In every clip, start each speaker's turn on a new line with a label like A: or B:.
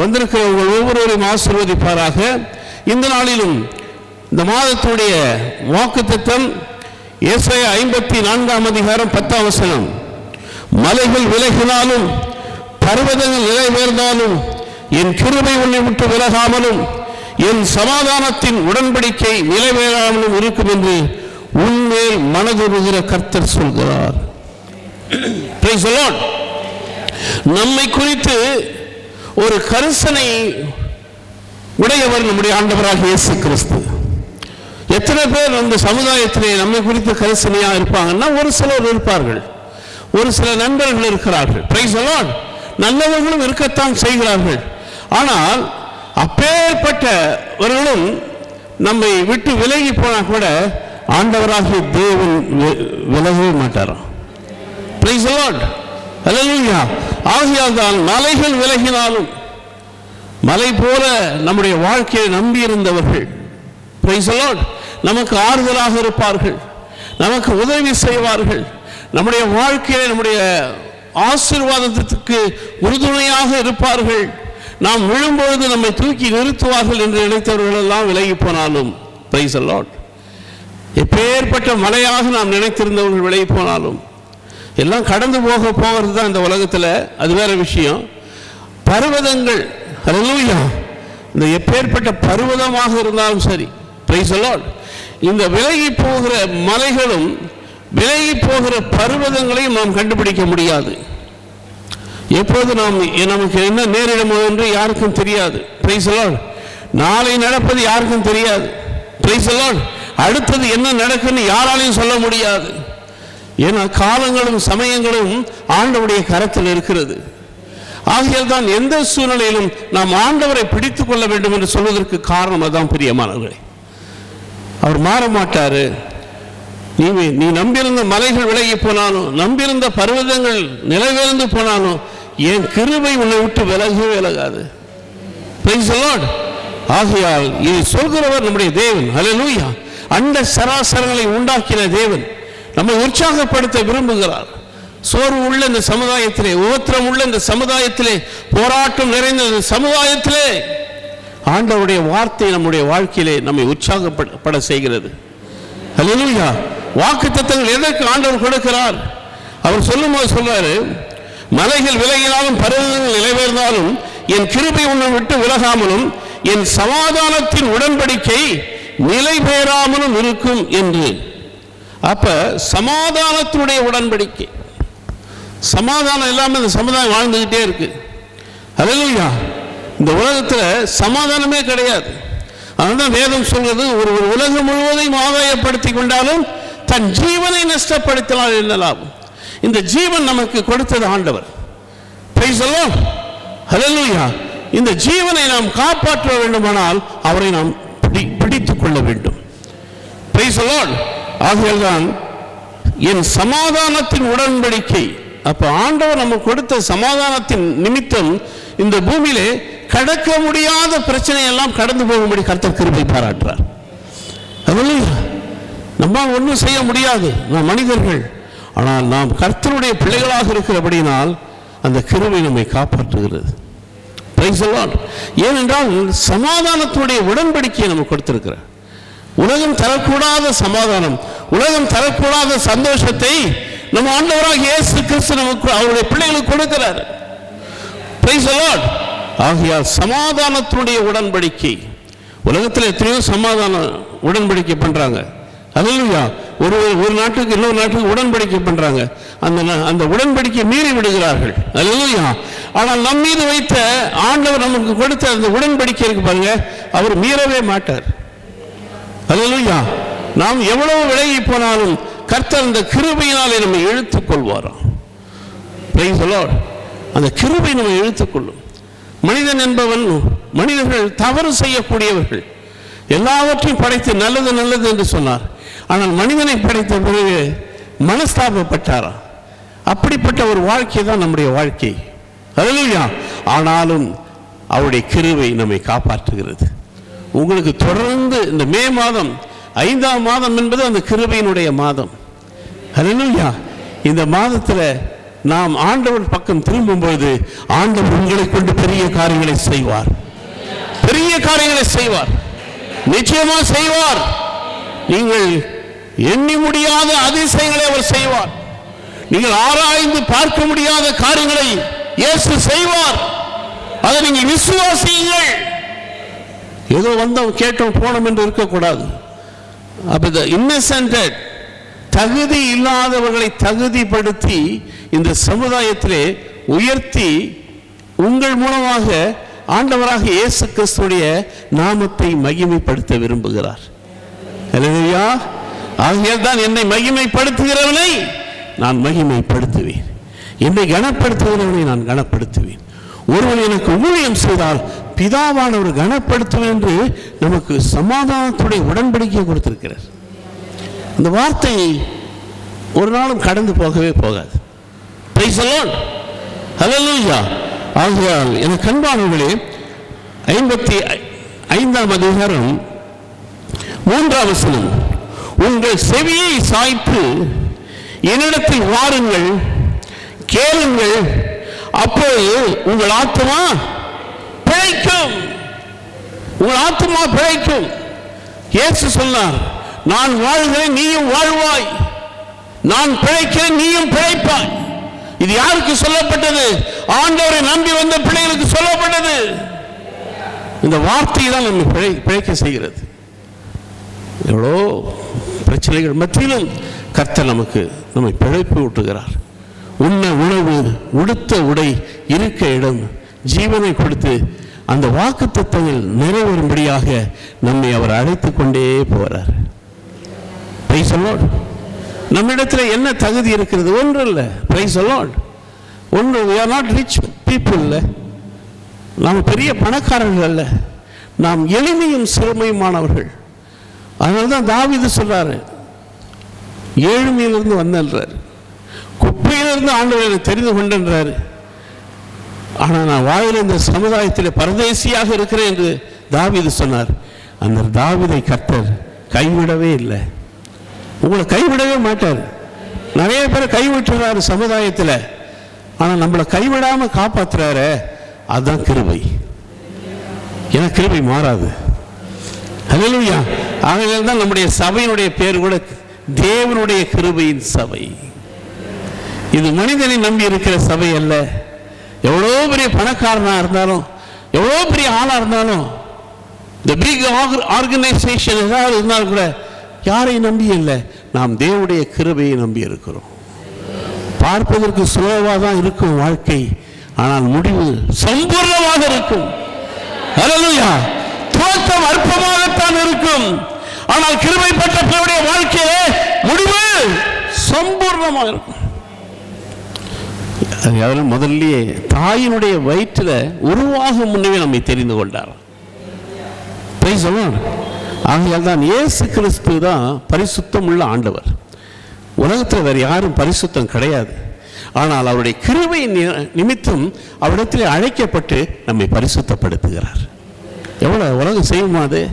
A: வந்திருக்கிற உங்கள் ஒவ்வொருவரையும் ஆசிர்வதிப்பாராக. இந்த நாளிலும் இந்த மாதத்துடைய வாக்கு திட்டம் ஏசாயா ஐம்பத்தி நான்காம் அதிகாரம் பத்தாம் வசனம். மலைகள் விலகினாலும் பர்வதங்கள் நிறைவேறினாலும் என் கிருபை உன்னை விட்டு விலகாமலும் என் சமாதானத்தின் உடன்படிக்கை நிலைவேறாமலும் இருக்கும் என்று உன்மேல் மனதுருகிற கர்த்தர் சொல்கிறார். நம்மை குறித்து ஒரு கரிசனை உடையவர் நம்முடைய ஆண்டவராக இயேசு கிறிஸ்து. எத்தனை பேர் அந்த சமுதாயத்திலே நம்மை குறித்து கரிசனையாக இருப்பாங்கன்னா ஒரு சிலர் இருப்பார்கள். ஒரு சில நண்பர்கள் இருக்கிறார்கள். பிரைஸ் எல்லாம் நல்லவர்களும் இருக்கத்தான் செய்கிறார்கள். ஆனால் அப்பேற்பட்டவர்களும் நம்மை விட்டு விலகி போனால் கூட ஆண்டவராகிய தேவன் விலகவே மாட்டாராம். பிரைஸ் அலாட் ஹalleluya ஆகையால் தான் மலைகள் விலகினாலும் மலை போல நம்முடைய வாழ்க்கையை நம்பி இருந்தவர்கள் நமக்கு ஆறுதலாக இருப்பார்கள் நமக்கு உதவி செய்வார்கள் நம்முடைய வாழ்க்கையை நம்முடைய ஆசீர்வாதத்திற்கு உறுதுணையாக இருப்பார்கள். நாம் விழும்பொழுது நம்மை தூக்கி நிறுத்துவார்கள் என்று நினைத்தவர்கள் எல்லாம் விலகி போனாலும் பிரைஸ் எப்பேற்பட்ட மலையாக நாம் நினைத்திருந்தவர்கள் விலகி போனாலும் எல்லாம் கடந்து போக போகிறது தான் இந்த உலகத்தில். அது வேற விஷயம். பர்வதங்கள் ஹalleluya இந்த எப்பேற்பட்ட பர்வதமாக இருந்தாலும் சரி பிரைஸ் இந்த விலகி போகிற மலைகளும் விலகி போகிற பர்வதங்களையும் நாம் கண்டுபிடிக்க முடியாது. எப்போது நாம் நமக்கு என்ன நேரிடுமோ என்று யாருக்கும் தெரியாது. பிரைஸ் நாளை நடப்பது யாருக்கும் தெரியாது. பிரைஸ் அடுத்தது என்ன நடக்குன்னு யாராலையும் சொல்ல முடியாது. ஏன்னா காலங்களும் சமயங்களும் ஆண்டவருடைய கரத்தில் இருக்கிறது. ஆகையால் தான் எந்த சூழ்நிலையிலும் நாம் ஆண்டவரை பிடித்துக் கொள்ள வேண்டும் என்று சொல்வதற்கு காரணம் அதான் பிரியமானவர்களே. அவர் மாற மாட்டார் நீ நீ நம்பியிருந்த மலைகள் விலகி போனாலும் நம்பியிருந்த பர்வதங்கள் நிலவிழந்து போனாலும் என் கிருபை உன்னை விட்டு விலகவே விலகாது. ஆகையால் இது சொல்கிறவர் நம்முடைய தேவன். அலலூயா அண்ட சராசரங்களை உண்டாக்கின தேவன். நம்மை உற்சாகப்படுத்த விரும்புகிறார். சோர்வு உள்ள இந்த சமுதாயத்திலே உபத்திரம் உள்ள இந்த சமுதாயத்திலே போராட்டம் நிறைந்த இந்த சமுதாயத்திலே ஆண்டவருடைய வார்த்தை நம்முடைய வாழ்க்கையிலே நம்மை உற்சாகப்பட செய்கிறது. அல்லா வாக்கு தத்தங்கள் எதற்கு ஆண்டவர் கொடுக்கிறார்? அவர் சொல்லும் போது சொல்றாரு மலைகள் விலகினாலும் பருவங்கள் நிலைவேர்ந்தாலும் என் கிருபை உன்னை விட்டு விலகாமலும் என் சமாதானத்தின் உடன்படிக்கை நிலை பெறாமலும் இருக்கும் என்று. அப்ப சமாதானத்தினுடைய உடன்படிக்கை. சமாதானம் இல்லாமல் இந்த சமுதாயம் வாழ்ந்துகிட்டே இருக்கு. அதுலையா இந்த உலகத்தில் சமாதானமே கிடையாது. அதுதான் வேதம் சொல்வது ஒரு ஒரு உலகம் முழுவதையும் ஆதாயப்படுத்தி கொண்டாலும் தன் ஜீவனை நஷ்டப்படுத்தினால் என்ன லாபம்? இந்த ஜீவன் நமக்கு கொடுத்தது ஆண்டவர். Praise the Lord. இந்த ஜீவனை நாம் காப்பாற்ற வேண்டுமானால் அவரை நாம் பிடி பிடித்துக் கொள்ள வேண்டும். Praise the ஆகையால்தான் ஆகையால் தான் என் சமாதானத்தின் உடன்படிக்கை அப்ப ஆண்டவர் நமக்கு கொடுத்த சமாதானத்தின் நிமித்தம் இந்த பூமியிலே கடக்க முடியாத பிரச்சனையெல்லாம் கடந்து போகும்படி கர்த்தர் கிருபை பாராட்டுறார். நம்ம ஒன்றும் செய்ய முடியாது நாம் மனிதர்கள். ஆனால் நாம் கர்த்தருடைய பிள்ளைகளாக இருக்கிறபடினால் அந்த கிருபை நம்மை காப்பாற்றுகிறது. ஏனென்றால் சமாதானத்துடைய உடன்படிக்கையை நம்ம கொடுத்திருக்கிறார். உலகம் தரக்கூடாத சமாதானம் உலகம் தரக்கூடாத சந்தோஷத்தை நம்ம ஆண்டவராக இயேசு கிறிஸ்து நமக்கு அவருடைய பிள்ளைகளுக்கு கொடுக்கிறார். Praise the ஆகையால் சமாதானத்தினுடைய உடன்படிக்கை. உலகத்தில் எத்தனையோ சமாதான உடன்படிக்கை பண்ணுறாங்க அல்லையா ஒரு ஒரு நாட்டுக்கு இன்னொரு நாட்டுக்கு உடன்படிக்கை பண்ணுறாங்க அந்த அந்த உடன்படிக்கை மீறி விடுகிறார்கள். அல்லையா ஆனால் நம் மீது வைத்த ஆண்டவர் நமக்கு கொடுத்த அந்த உடன்படிக்கை இருக்கு பாருங்க. அவர் மீறவே மாட்டார். அதுலையா நாம் எவ்வளவு விலகி போனாலும் கர்த்தர் அந்த கிருபையினாலே நம்மை இழுத்துக் கொள்வாராம் அந்த கிருபை நம்மை இழுத்துக்கொள்ளும். மனிதன் என்பவன் மனிதர்கள் தவறு செய்யக்கூடியவர்கள். எல்லாவற்றையும் படைத்து நல்லது நல்லது என்று சொன்னார். ஆனால் மனிதனை படைத்த பிறகு மனஸ்தாபப்பட்டாரா அப்படிப்பட்ட ஒரு வாழ்க்கை தான் நம்முடைய வாழ்க்கை. அதுலையா ஆனாலும் அவருடைய கிருவை நம்மை காப்பாற்றுகிறது. உங்களுக்கு தொடர்ந்து இந்த மே மாதம் ஐந்தாம் மாதம் என்பது அந்த கிருபையினுடைய மாதம். அதுலையா இந்த மாதத்தில் நாம் ஆண்டவர் பக்கம் திரும்பும்போது ஆண்டவர் உங்களை கொண்டு பெரிய காரியங்களை செய்வார். பெரிய காரியங்களை செய்வார். நிச்சயமா செய்வார். நீங்கள் எண்ணி முடியாத அதிசயங்களை அவர் செய்வார். நீங்கள் ஆராய்ந்து பார்க்க முடியாத காரியங்களை இயேசு செய்வார். அதை நீங்கள் விசுவாசியுங்கள். ஏதோ வந்தோம் கேட்டோம் போனோம் என்று இருக்கக்கூடாது. அப்போ இந்த இன்னசென்டட் தகுதி இல்லாதவர்களை தகுதிப்படுத்தி இந்த சமுதாயத்திலே உயர்த்தி உங்கள் மூலமாக ஆண்டவராக இயேசு கிறிஸ்துடைய நாமத்தை மகிமைப்படுத்த விரும்புகிறார். அல்லேலூயா ஆகையால் தான் என்னை மகிமைப்படுத்துகிறவனை நான் மகிமைப்படுத்துவேன். என்னை கனப்படுத்துகிறவனை நான் கனப்படுத்துவேன். ஒருவன் எனக்கு ஊழியம் செய்தால் பிதாவானவர் கனப்படுத்தும் என்று நமக்கு சமாதானத்துடைய உடன்படிக்கை கொடுத்திருக்கிறார். அந்த வார்த்தை ஒரு நாளும் கடந்து போகவே போகாது. ஆகையால் எனக்கு அன்பானவர்களே ஐம்பத்தி ஐ- ஐந்தாம் அதிகாரம் மூன்றாம் வசனம். உங்கள் செவியை சாய்த்து என்னிடத்தில் வாருங்கள் கேளுங்கள் அப்போது உங்கள் ஆத்மா பிழைக்கும். உங்கள் ஆத்மா பிழைக்கும். இயேசு சொன்னார் நான் வாழ்கிறேன் நீயும் வாழ்வாய். நான் பிழைக்கிறேன் நீயும் பிழைப்பாய். இது யாருக்கு சொல்லப்பட்டது? ஆண்டவரை நம்பி வந்த பிள்ளைகளுக்கு சொல்லப்பட்டது. இந்த வார்த்தை தான் நம்மை பிழை பிழைக்க செய்கிறது. எவ்வளோ பிரச்சனைகள் மத்தியிலும் கர்த்தர் நமக்கு நம்மை பிழைப்பு ஊட்டுகிறார். உண்ண உணவு உடுத்த உடை இருக்க இடம் ஜீவனை கொடுத்து அந்த வாக்கு தத்துவங்கள் நிறைவேறும்படியாக நம்மை அவர் அழைத்து கொண்டே போகிறார் பிரைஸ் அலாட் நம்மிடத்தில் என்ன தகுதி இருக்கிறது? ஒன்று இல்லை பிரைஸ் ஒன்று we are not rich people இல்லை நாம் பெரிய பணக்காரர்கள் அல்ல. நாம் எளிமையும் சிறுமையுமானவர்கள். அதனால தான் தாவிது சொல்கிறாரு ஏழ்மையிலிருந்து வந்தல்றார். அப்பையிலிருந்து ஆண்டவர் எனக்கு தெரிந்து கொண்டன்றாரு ஆனால் நான் வாழ்கிற இந்த சமுதாயத்தில் பரதேசியாக இருக்கிறேன் என்று தாவிது சொன்னார். அந்த தாவிதை கர்த்தர் கைவிடவே இல்லை. உங்களை கைவிடவே மாட்டார். நிறைய பேர் கைவிட்டுறாரு சமுதாயத்தில். ஆனால் நம்மளை கைவிடாமல் காப்பாற்றுறாரு அதுதான் கிருபை. ஏன்னா கிருபை மாறாது. அதுலையா ஆகையால் தான் நம்முடைய சபையினுடைய பேர் கூட தேவனுடைய கிருபையின் சபை. இது மனிதனை நம்பி இருக்கிற சபை அல்ல. எவ்வளோ பெரிய பணக்காரனாக இருந்தாலும் எவ்வளோ பெரிய ஆளாக இருந்தாலும் இந்த பிக் ஆர்கனைசேஷன் ஏதாவது இருந்தாலும் கூட யாரையும் நம்பி இல்லை நாம் தேவனுடைய கிருபையை நம்பி இருக்கிறோம். பார்ப்பதற்கு சுலபமாக தான் இருக்கும் வாழ்க்கை. ஆனால் முடிவு சம்பூர்ணமாக இருக்கும். தோற்றம் அற்பமாகத்தான் இருக்கும். ஆனால் கிருமைப்பட்ட பிள்ளையுடைய வாழ்க்கையிலே முடிவு சம்பூர்ணமாக இருக்கும். அதாவது முதல்லயே தாயினுடைய வயிற்றில் உருவாகும் முன்னே நம்மை தெரிந்து கொண்டார். Praise the ஆகையால் தான் இயேசு கிறிஸ்து தான் பரிசுத்தம் உள்ள ஆண்டவர். உலகத்தில் வேறு யாரும் பரிசுத்தம் கிடையாது. ஆனால் அவருடைய கிருவை நி- நிமித்தம் அவரிடத்தில் அழைக்கப்பட்டு நம்மை பரிசுத்தப்படுத்துகிறார். எவ்வளோ உலகம் செய்யுமா அது?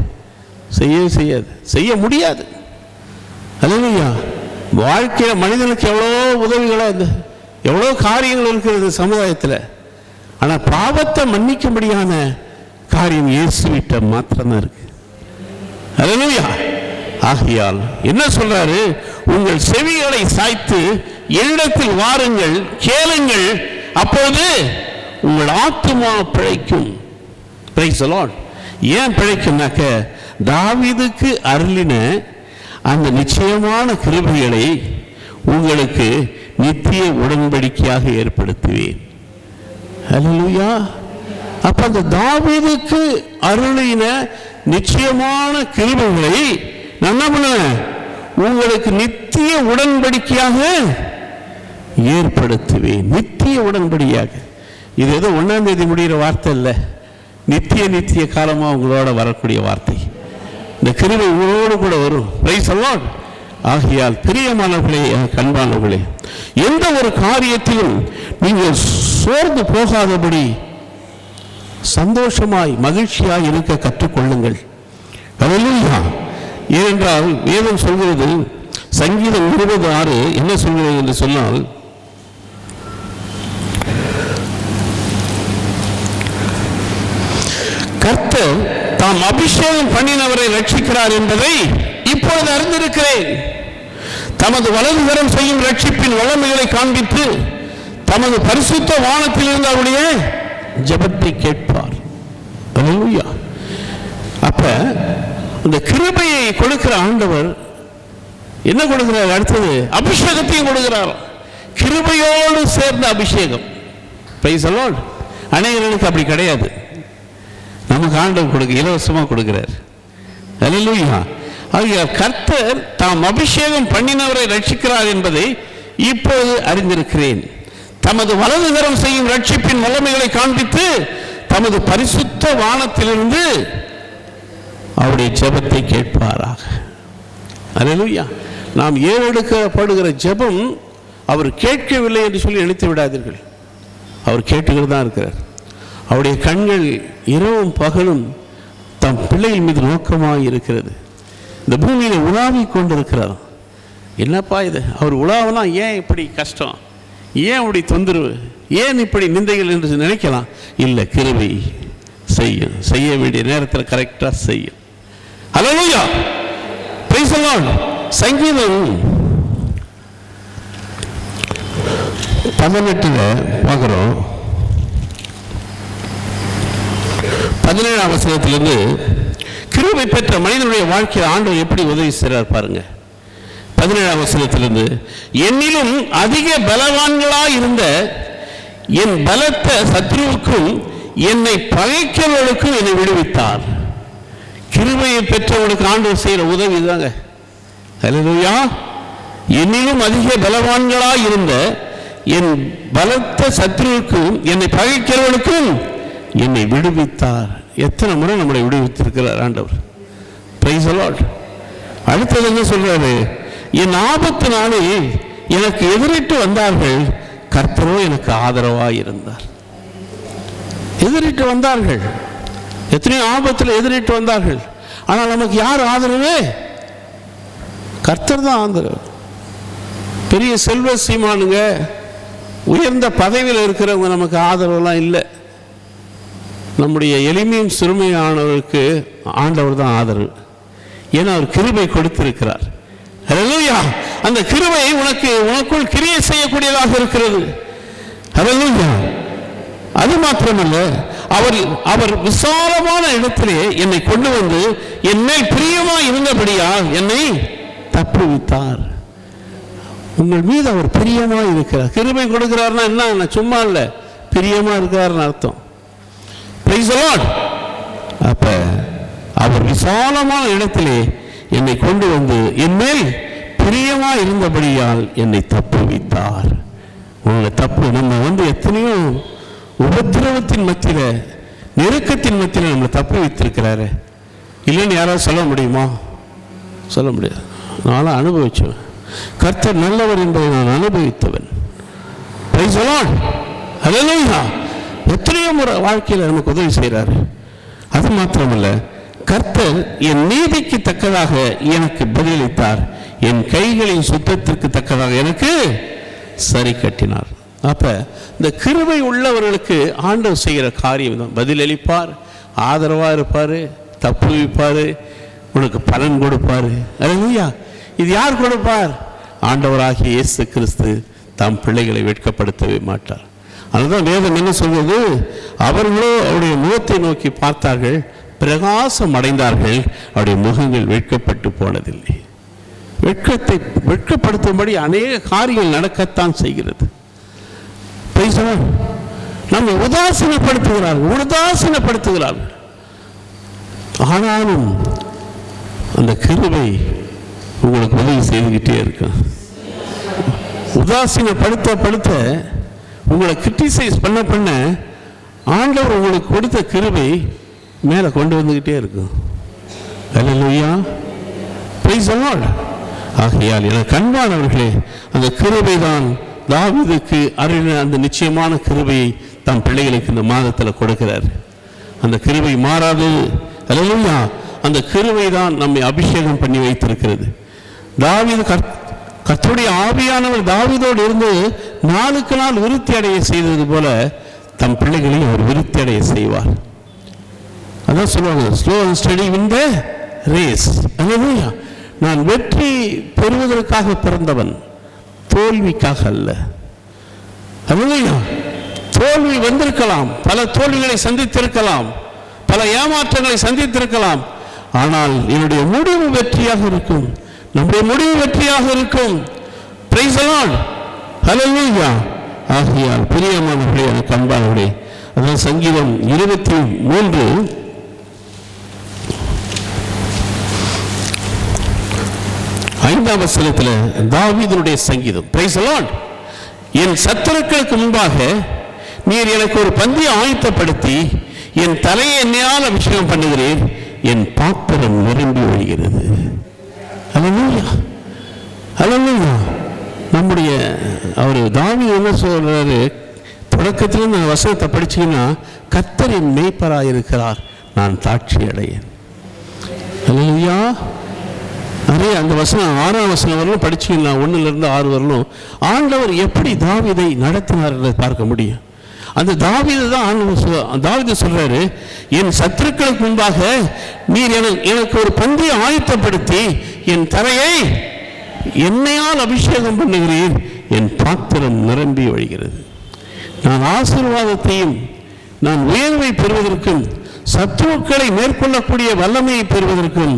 A: செய்யவே செய்யாது. செய்ய முடியாது. அல்லையா வாழ்க்கையில் மனிதனுக்கு எவ்வளோ உதவிகளாக இந்த எவ்வளோ காரியங்கள் இருக்கிறது சமுதாயத்தில். ஆனால் பாவத்தை மன்னிக்கும்படியான காரியம் இயேசுவிட்ட மாத்திரம்தான் இருக்கு. அதுலையா ஆகையால் என்ன சொல்றாரு? உங்கள் செவிகளை சாய்த்து என்னிடத்தில் வாருங்கள் கேளுங்கள் அப்போது உங்கள் ஆத்துமா பிழைக்கும். ஏன் பிழைக்கும்னாக்க தாவிதுக்கு அருளின அந்த நிச்சயமான கிருபைகளை உங்களுக்கு நித்திய உடன்படிக்கையாக ஏற்படுத்துவேன். ஹalleluya. அப்ப அந்த தாவீதுக்கு அருளின நிச்சயமான கிருபைகளை நான் என்ன பண்ணுவேன் உங்களுக்கு நித்திய உடன்படிக்கையாக ஏற்படுத்துவேன். நித்திய உடன்படியாக இது ஏதோ ஒன்றாம் தேதி முடிகிற வார்த்தை இல்லை நித்திய நித்திய காலமாக உங்களோட வரக்கூடிய வார்த்தை. இந்த கிருபை உங்களோடு கூட வரும். பிரைஸ் அல்லாட் ஆகையால் பிரியமானவர்களே கண்பானவர்களே எந்த ஒரு காரியத்திலும் நீங்கள் சோர்ந்து போகாதபடி சந்தோஷமாய் மகிழ்ச்சியாய் இருக்க கற்றுக்கொள்ளுங்கள். ஏனென்றால் வேதம் சொல்கிறது சங்கீதம் இருபது ஆறு என்ன சொல்கிறது என்று சொன்னால் கர்த்தர் தாம் அபிஷேகம் பண்ணினவரை ரட்சிக்கிறார் என்பதை இப்பொழுது அறிந்திருக்கிறேன். தமது வலதுகரம் செய்யும் ரட்சிப்பின் வல்லமைகளை காண்பித்து தமது பரிசுத்த வானத்தில் இருந்து அவருடைய ஜெபத்தை கேட்பார். அப்ப இந்த கிருபையை கொடுக்கிற ஆண்டவர் என்ன கொடுக்கிறார்? அடுத்தது அபிஷேகத்தையும் கொடுக்கிறார். கிருபையோடு சேர்ந்த அபிஷேகம். அநேகர்களுக்கு அப்படி கிடையாது. நமக்கு ஆண்டவர் கொடுக்க இலவசமாக கொடுக்கிறார். அல்லேலூயா. ஆகிய கர்த்தர் தாம் அபிஷேகம் பண்ணினவரை ரட்சிக்கிறார் என்பதை இப்போது அறிந்திருக்கிறேன். தமது வலதுகரம் செய்யும் ரட்சிப்பின் வல்லமைகளை காண்பித்து தமது பரிசுத்த வானத்திலிருந்து அவருடைய ஜெபத்தை கேட்பாராக. அல்லேலூயா நாம் ஏறெடுக்கப்படுகிற ஜெபம் அவர் கேட்கவில்லை என்று சொல்லி நினைத்து விடாதீர்கள். அவர் கேட்டுக்கிட்டு தான் இருக்கிறார். அவருடைய கண்கள் இரவும் பகலும் தம் பிள்ளைகள் மீது நோக்கமாக இருக்கிறது. இந்த பூமியில் உலாவி கொண்டிருக்கிறார். என்னப்பா இது? அவர் உலாவெல்லாம் ஏன் இப்படி கஷ்டம்? ஏன் இப்படி தொந்தரவு? ஏன் இப்படி நிந்தைகள் என்று நினைக்கலாம்? இல்லை கிருபை செய்யும். செய்ய வேண்டிய நேரத்தில் கரெக்டாக செய்யும். ஹalleluya praise சங்கீதம் பதினெட்டுல பார்க்குறோம். பதினேழாம் வசனத்திலிருந்து கிருபை பெற்ற மனிதனுடைய வாழ்க்கையில் ஆண்டவர் எப்படி உதவி செய்கிறார் பாருங்க. பதினேழாம் வசனத்திலிருந்து என்னிலும் அதிக பலவான்களாக இருந்த என் பலத்த சத்ருவுக்கும் என்னை பகைக்கிறவர்களுக்கும் என்னை விடுவித்தார். கிருபையை பெற்றவர்களுக்கு ஆண்டு செய்கிற உதவி தாங்க ஹalleluya. என்னிலும் அதிக பலவான்களாக இருந்த என் பலத்த சத்ருவுக்கும் என்னை பகைக்கிறவர்களுக்கும் என்னை விடுவித்தார். எத்தனை முறை நம்மளை விடுவித்திருக்கிறார் ஆண்டவர்? பிரைஸ் அலாட் அடுத்தது என்ன சொல்றாரு? என் ஆபத்து நாளில் எனக்கு எதிரிட்டு வந்தார்கள் கர்த்தரோ எனக்கு ஆதரவாக இருந்தார் எதிரிட்டு வந்தார்கள். எத்தனையோ ஆபத்தில் எதிரிட்டு வந்தார்கள். ஆனால் நமக்கு யார் ஆதரவு? கர்த்தர் தான் ஆதரவு. பெரிய செல்வ சீமானுங்க உயர்ந்த பதவியில் இருக்கிறவங்க நமக்கு ஆதரவுலாம் இல்லை. நம்முடைய எளிமையும் சிறுமையானவருக்கு ஆண்டவர் தான் ஆதரவு. ஏன்னா அவர் கிருபை கொடுத்திருக்கிறார். ஹalleluya அந்த கிருபை உனக்கு உனக்குள் கிரியை செய்யக்கூடியதாக இருக்கிறது. ஹalleluya அது மாத்திரமல்ல அவர் அவர் விசாலமான இடத்திலே என்னை கொண்டு வந்து என் மேல் பிரியமா இருந்தபடியா என்னை தப்புவித்தார். உங்கள் மீது அவர் பிரியமா இருக்கிறார். கிருபை கொடுக்கிறார்னா என்ன? சும்மா இல்லை. பிரியமா இருக்கிறார்னு அர்த்தம். அப்ப அவர் விசாலமான இடத்திலே என்னை கொண்டு வந்து என் மேல் பிரியமா இருந்தபடியால் என்னை தப்பு வைத்தார். உங்களை தப்பு நம்ம வந்து எத்தனையோ உபத்திரவத்தின் மத்தியில நெருக்கத்தின் மத்தியில நம்மளை தப்பு வைத்திருக்கிறாரு. இல்லைன்னு யாராவது சொல்ல முடியுமா? சொல்ல முடியாது. நானும் அனுபவிச்சவன். கர்த்தர் நல்லவர் என்பதை நான் அனுபவித்தவன். எத்தனையோ முறை வாழ்க்கையில் நமக்கு உதவி செய்கிறாரு அது மாத்திரமல்ல கர்த்தர் என் நீதிக்கு தக்கதாக எனக்கு பதிலளித்தார். என் கைகளின் சுத்தத்திற்கு தக்கதாக எனக்கு சரி கட்டினார். அப்ப இந்த கிருபை உள்ளவர்களுக்கு ஆண்டவர் செய்கிற காரியம் தான் பதிலளிப்பார் ஆதரவாக இருப்பார் தப்புவிப்பார் உனக்கு பலன் கொடுப்பார். அல்லேலூயா இது யார் கொடுப்பார்? ஆண்டவராகிய இயேசு கிறிஸ்து தம் பிள்ளைகளை வெட்கப்படுத்தவே மாட்டார். அதுதான் வேதம் என்ன சொல்வது அவர்களோ அவருடைய முகத்தை நோக்கி பார்த்தார்கள் பிரகாசம் அடைந்தார்கள் அவருடைய முகங்கள் வெட்கப்பட்டு போனதில்லை. வெட்கத்தை வெட்கப்படுத்தும்படி அநேக காரியங்கள் நடக்கத்தான் செய்கிறது. Praise நம்மை உதாசீனப்படுத்துகிறார்கள் உதாசீனப்படுத்துகிறார்கள். ஆனாலும் அந்த கிருவை உங்களுக்கு உதவி செய்துக்கிட்டே இருக்கும் உதாசீனப்படுத்த படுத்த உங்களை கிரிட்டிசைஸ் பண்ண பண்ண ஆண்டவர் உங்களுக்கு கொடுத்த கிருபை மேலே கொண்டு வந்துக்கிட்டே இருக்கும். அல்லேலூயா பிரைஸ் அல்லாட் ஆகையால் என கண்பானவர்களே அந்த கிருபை தான் தாவீதுக்கு அருளின அந்த நிச்சயமான கிருபையை தம் பிள்ளைகளுக்கு இந்த மாதத்தில் கொடுக்கிறார். அந்த கிருபை மாறாது. அல்லேலூயா அந்த கிருபை தான் நம்மை அபிஷேகம் பண்ணி வைத்திருக்கிறது. தாவீது கர்த்த கர்த்தருடைய ஆவியானவர் தாவிதோடு இருந்து நாளுக்கு நாள் விருத்தி அடைய செய்தது போல தம் பிள்ளைகளையும் அவர் விருத்தி அடைய செய்வார். அதான் சொல்லுவாங்க slow and steady win the race அல்லேலூயா நான் வெற்றி பெறுவதற்காக பிறந்தவன் தோல்விக்காக அல்ல. அல்லேலூயா தோல்வி வந்திருக்கலாம் பல தோல்விகளை சந்தித்திருக்கலாம் பல ஏமாற்றங்களை சந்தித்திருக்கலாம் ஆனால் என்னுடைய முடிவு வெற்றியாக இருக்கும். நம்முடைய முடிவு வெற்றியாக இருக்கும். ஆகையால் பிரியமானவர்களே எனக்கு அன்பானவர்களே அதான் சங்கீதம் இருபத்தி மூன்று. ஐந்தாம் வசனத்தில் தாவீதனுடைய சங்கீதம். பிரைஸ் அலாட் என் சத்துருக்களுக்கு முன்பாக நீர் எனக்கு ஒரு பந்தியை ஆயத்தப்படுத்தி என் தலையை என்னையால் அபிஷேகம் பண்ணுகிறேன் என் பாத்திரம் நிரம்பி ஒழிகிறது அல்லேலூயா அல்லேலூயா நம்முடைய அவர் தாவி என்ன சொல்கிறாரு தொடக்கத்தில் நான் வசனத்தை படிச்சீங்கன்னா கத்தரின் மெய்ப்பராக இருக்கிறார். நான் தாட்சி அடையேன். அல்லேலூயா நிறைய அந்த வசனம் ஆறாம் வசனம் வரலும் படிச்சீங்கன்னா ஒன்றுலேருந்து ஆறு வரலும் ஆண்டவர் எப்படி தாவிதை நடத்தினார் பார்க்க முடியும். அந்த தாவீது தான் ஆண்டவர் சொல் தாவீது சொல்றாரு என் சத்துருக்களுக்கு முன்பாக நீர் எனக்கு எனக்கு ஒரு பந்தியை ஆயத்தப்படுத்தி என் தலையை என்னையால் அபிஷேகம் பண்ணுகிறீர்? என் பாத்திரம் நிரம்பி வழிகிறது. நான் ஆசீர்வாதத்தையும் நான் உயர்வை பெறுவதற்கும் சத்துருக்களை மேற்கொள்ளக்கூடிய வல்லமையை பெறுவதற்கும்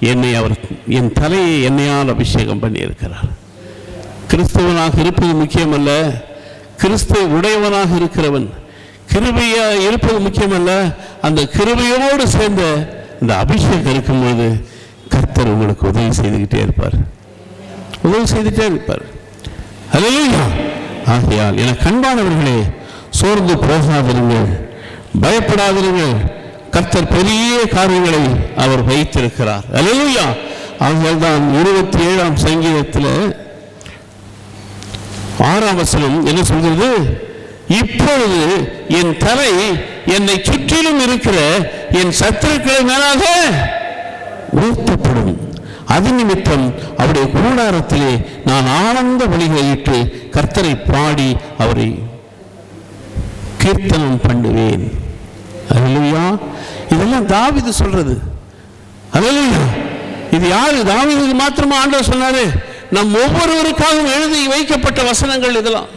A: என்னை அவர் என் தலையை என்னையால் அபிஷேகம் பண்ணியிருக்கிறார். கிறிஸ்தவனாக இருப்பது முக்கியமல்ல. கிறிஸ்துவ உடையவனாக இருக்கிறவன் கிருபையாக இருப்பது முக்கியமல்ல. அந்த கிருபையோடு சேர்ந்த இந்த அபிஷேகம் இருக்கும்போது கர்த்தர் உங்களுக்கு உதவி செய்துக்கிட்டே இருப்பார். உதவி செய்துட்டே இருப்பார். அல்லேலூயா ஆகையால் என கண்பானவர்களே சோர்ந்து போகாதிருங்கள். பயப்படாதிருங்கள். கர்த்தர் பெரிய காரியங்களை அவர் வைத்திருக்கிறார். அலையா அவர்கள் தான் இருபத்தி ஏழாம் சங்கீதத்தில் ஆறாம் வசனம் என்ன சொல்கிறது? இப்பொழுது என் தலை என்னை சுற்றிலும் இருக்கிற என் சத்துருக்களை மேலாக உயர்த்தப்படும். அது நிமித்தம் அவருடைய கூடாரத்திலே நான் ஆனந்த வழிகளிட்டு கர்த்தரை பாடி அவரை கீர்த்தனம் பண்ணுவேன். அல்லேலூயா இதெல்லாம் தாவிது சொல்றது. அல்லேலூயா இது யாரு? தாவிதுக்கு மாத்திரமா ஆண்டவர் சொன்னாரு நம் ஒவ்வொருவருக்காகவும் எழுதி வைக்கப்பட்ட வசனங்கள் இதெல்லாம்.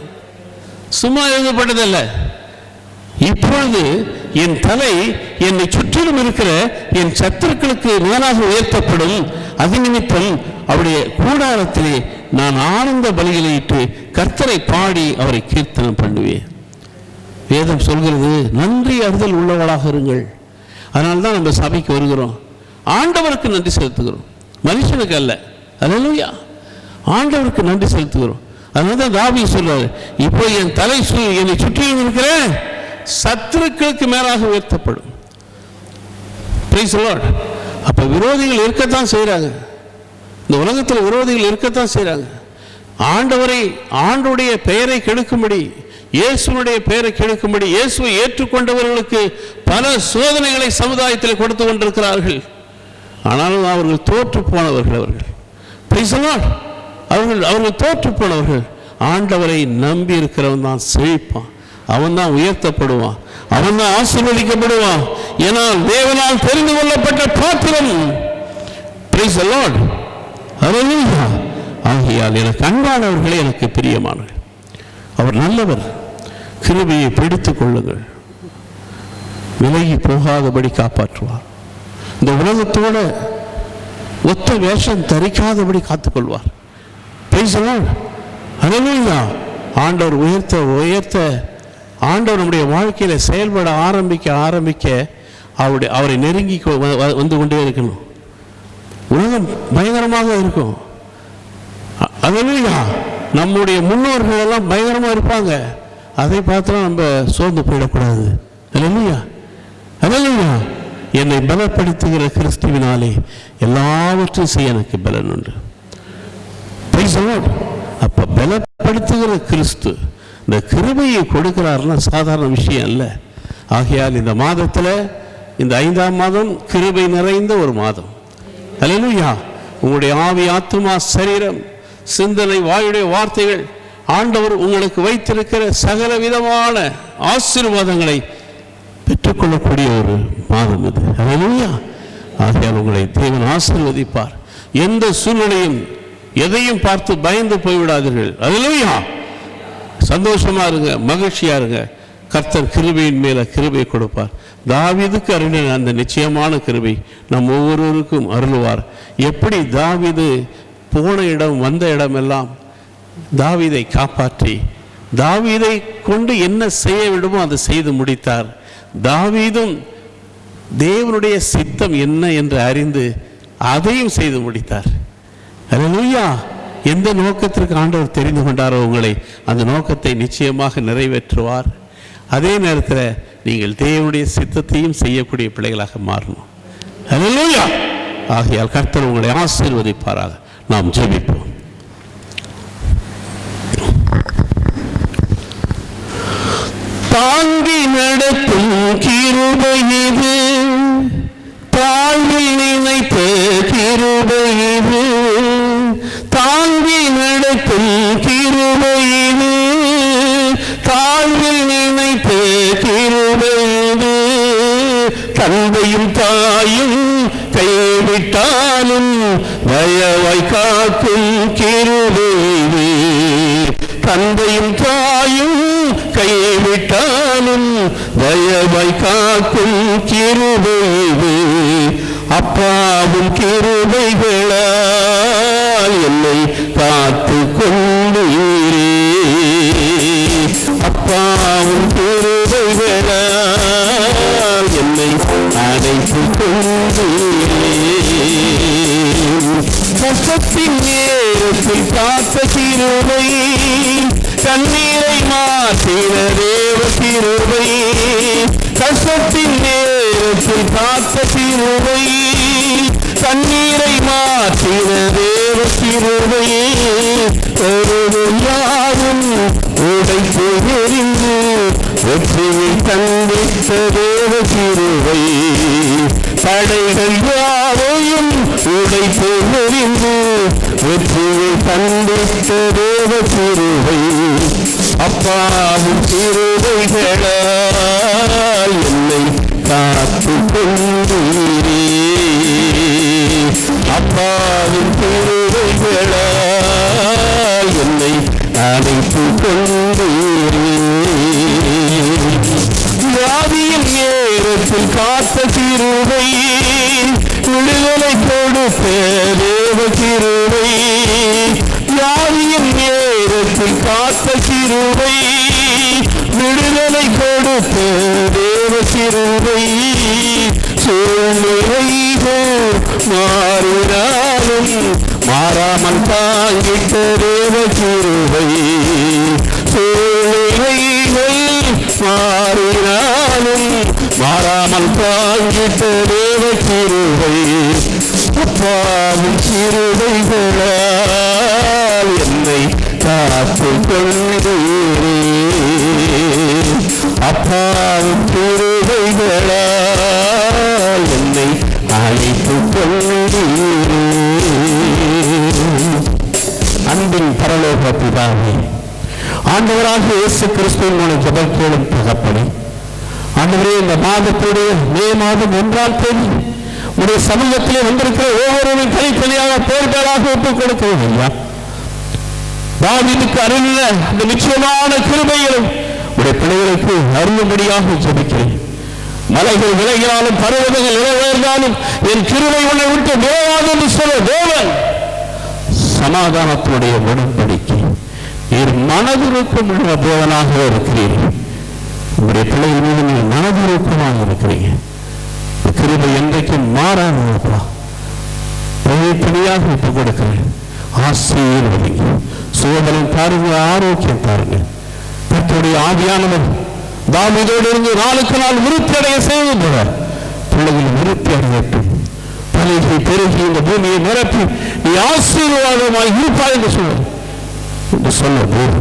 A: சும்மா எழுதப்பட்டதல்ல. இப்பொழுது என் தலை என்னை சுற்றிலும் இருக்கிற என் சத்துருக்களுக்கு மேலாக உயர்த்தப்படும். அது நிமித்தம் அவருடைய கூடாரத்திலே நான் ஆனந்த பலிகளையிட்டு கர்த்தரை பாடி அவரை கீர்த்தனம் பண்ணுவேன். வேதம் சொல்கிறது நன்றி அறிதல் உள்ளவளாக இருங்கள். அதனால தான் நம்ம சபைக்கு வருகிறோம். ஆண்டவருக்கு நன்றி செலுத்துகிறோம். மனுஷனுக்கு அல்ல. அல்லேலூயா ஆண்டவருக்கு நன்றி செலுத்துகிறோம். அதனால தான் தாவி சொல்றாரு இப்போ என் தலை சு என்னை சுற்றிலும் இருக்கிற சத்துருக்களுக்கு மேலாக உயர்த்தப்படும். Praise அப்ப விரோதிகள் இருக்கத்தான் செய்யறாங்க இந்த உலகத்தில் விரோதிகள் இருக்கத்தான் செய்யறாங்க ஆண்டவரை ஆண்டுடைய பெயரை கெடுக்கும்படி இயேசுனுடைய பெயரை கெடுக்கும்படி இயேசுவை ஏற்றுக்கொண்டவர்களுக்கு பல சோதனைகளை சமுதாயத்தில் கொடுத்து கொண்டிருக்கிறார்கள். ஆனாலும் அவர்கள் தோற்று போனவர்கள் அவர்கள். அவர்கள் அவர்கள் தோற்று போனவர்கள். ஆண்டவரை நம்பி இருக்கிறவன் தான் செழிப்பான். அவன் தான் உயர்த்தப்படுவான். அவன் தான் ஆசீர்வதிக்கப்படுவான். ஏனால் தேவனால் தெரிந்து கொள்ளப்பட்ட பாத்திரம். Praise the Lord. ஆகையால் எனக்கு அன்பானவர்களே எனக்கு பிரியமானவர் அவர் நல்லவர். கிருபியை பிடித்துக் கொள்ளுங்கள். விலகி போகாதபடி காப்பாற்றுவார். இந்த உலகத்தோட ஒத்த வேஷம் தரிக்காதபடி காத்துக்கொள்வார். பேசலாம் ஹalleluya ஆண்டவர் உயர்த்த உயர்த்த ஆண்டவர் நம்முடைய வாழ்க்கையில் செயல்பட ஆரம்பிக்க ஆரம்பிக்க அவருடைய அவரை நெருங்கி கொ- வ- வந்து கொண்டே இருக்கணும். உலகம் பயங்கரமாக இருக்கும். அதுலையா நம்முடைய முன்னோர்கள் எல்லாம் பயங்கரமாக இருப்பாங்க. அதை பார்த்துலாம் நம்ம சோர்ந்து போயிடக்கூடாது. இல்லையா இல்லையா என்னை பலப்படுத்துகிற கிறிஸ்துவினாலே எல்லாவற்றையும் செய்ய எனக்கு பலன் உண்டு. அப்போ அப்ப பலப்படுத்துகிற கிறிஸ்து இந்த கிருபையை கொடுக்கிறாருன்னா சாதாரண விஷயம் அல்ல. ஆகையால் இந்த மாதத்தில் இந்த ஐந்தாம் மாதம் கிருபை நிறைந்த ஒரு மாதம். அல்லேலூயா உங்களுடைய ஆவி ஆத்மா சரீரம் சிந்தனை வாயுடைய வார்த்தைகள் ஆண்டவர் உங்களுக்கு வைத்திருக்கிற சகல விதமான ஆசீர்வாதங்களை பெற்றுக்கொள்ளக்கூடிய ஒரு மாதம் இது ஹalleluya. ஆகையால் உங்களை தேவன் ஆசீர்வதிப்பார். எந்த சூழ்நிலையும் எதையும் பார்த்து பயந்து போய்விடாதீர்கள். ஹalleluya. சந்தோஷமா இருங்க மகிழ்ச்சியாக இருங்க. கர்த்தர் கிருபையின் மேலே கிருபை கொடுப்பார். தாவீதுக்கு அருளின அந்த நிச்சயமான கிருபை நம் ஒவ்வொருவருக்கும் அருளுவார். எப்படி தாவிது போன இடம் வந்த இடமெல்லாம் தாவீதை காப்பாற்றி தாவீதை கொண்டு என்ன செய்ய விடுமோ அதை செய்து முடித்தார். தாவீதும் தேவனுடைய சித்தம் என்ன என்று அறிந்து அதையும் செய்து முடித்தார். அல்லேலூயா எந்த நோக்கத்திற்கு ஆண்டவர் தெரிந்து கொண்டாரோ உங்களை அந்த நோக்கத்தை நிச்சயமாக நிறைவேற்றுவார். அதே நேரத்தில் நீங்கள் தேவனுடைய சித்தத்தையும் செய்யக்கூடிய பிள்ளைகளாக மாறணும். அல்லேலூயா ஆகையால் கர்த்தர் உங்களை ஆசீர்வதிப்பாராக. நாம் ஜெபிப்போம். தாங்கி நடத்தும் கிருபை இது. கிருபைகளால் என்னை காத்து கொண்டீரே அப்பாவும் கிருபைகளால் என்னை அடைத்து கொண்டீரே கஷ்டத்தின் நேரத்தில் காத்த கிருபை கண்ணீரை மாற்றின தேவ கிருபை. கஷ்டத்தின் நேரத்தில் காத்த கிருபை தண்ணீரை மாற்றின தேவ கிருபை ஒரு யாரும் உடைத்து எரிந்து வெற்றியை தந்தித்த தேவ கிருபை படைகள் யாவையும் உடைத்து எரிந்து வெற்றியை தந்தித்த தேவ கிருபை அப்பாவும் கிருபைகளால் என்னை காத்து கொண்டு சிறுவை சூழ்நிலைகள் மாறினாலும் மாறாமல் தாங்கிட்ட தேவ கிருபை சூழ்நிலைகள் மாறினாலும் மாறாமல் தாங்கிட்ட தேவ கிருபை அப்பாவும் சிறுவைகளால் என்னை காத்து கொண்டீரே அப்பாவும் திரு ஆண்டவராக இயேசு கிறிஸ்துவின் மூலம் ஜபம் கேளும் தகப்பனே. ஆண்டவரே இந்த மாதத்துடைய மே மாதம் ஒன்றாம் தேதி உடைய சமூகத்திலே வந்திருக்கிற ஒவ்வொருவரும் தனித்தனியாக போர்களாக ஒப்புக் கொடுக்கிறோம் ஐயா. தாவீதுக்கு அருளின இந்த நிச்சயமான கிருபைகளும் உடைய பிள்ளைகளுக்கு அருளும்படியாக ஜபிக்கிறேன். மலைகள் விலகினாலும் பருவதங்கள் நிறைவேறினாலும் என் கிருபை உன்னை விட்டு தேவாது என்று சொல்ல தேவன். சமாதானத்தினுடைய உடன்படிக்கை. மனதுருப்பம் உள்ள தேவனாக இருக்கிறீர்கள் உங்களுடைய பிள்ளைகள் மீது நீங்கள் மனதுருப்பமாக இருக்கிறீங்க. கிருபை என்றைக்கும் மாறாதப்பா படியாக ஒப்புக் கொடுக்கிறேன். ஆசீர்வதிங்க. சுகபலம் பாருங்க ஆரோக்கியம் பாருங்க. கர்த்தருடைய ஆவியானவர் தாமிதோடு இருந்து நாளுக்கு நாள் விருத்தி அடைய செய்து போல பிள்ளைகள் விருத்தி அடையட்டும். பலிகை பெருகி இந்த பூமியை நிரப்பி நீ ஆசீர்வாதமாய் இருப்பாய் என்று சொன்னார் என்று சொன்னபோது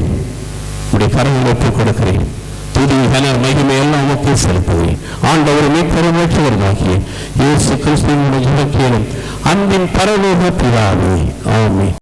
A: உடைய கரங்களை ஒப்புக் கொடுக்கிறேன். துதி கன மகிமை எல்லாம் உமக்கு செலுத்துகிறேன் ஆண்டவர் மீட்பெருமாக்கிய இயேசு கிறிஸ்துவின் ஜனக்கேளும் அன்பின் பரலோக பிதாவே. ஆமென்.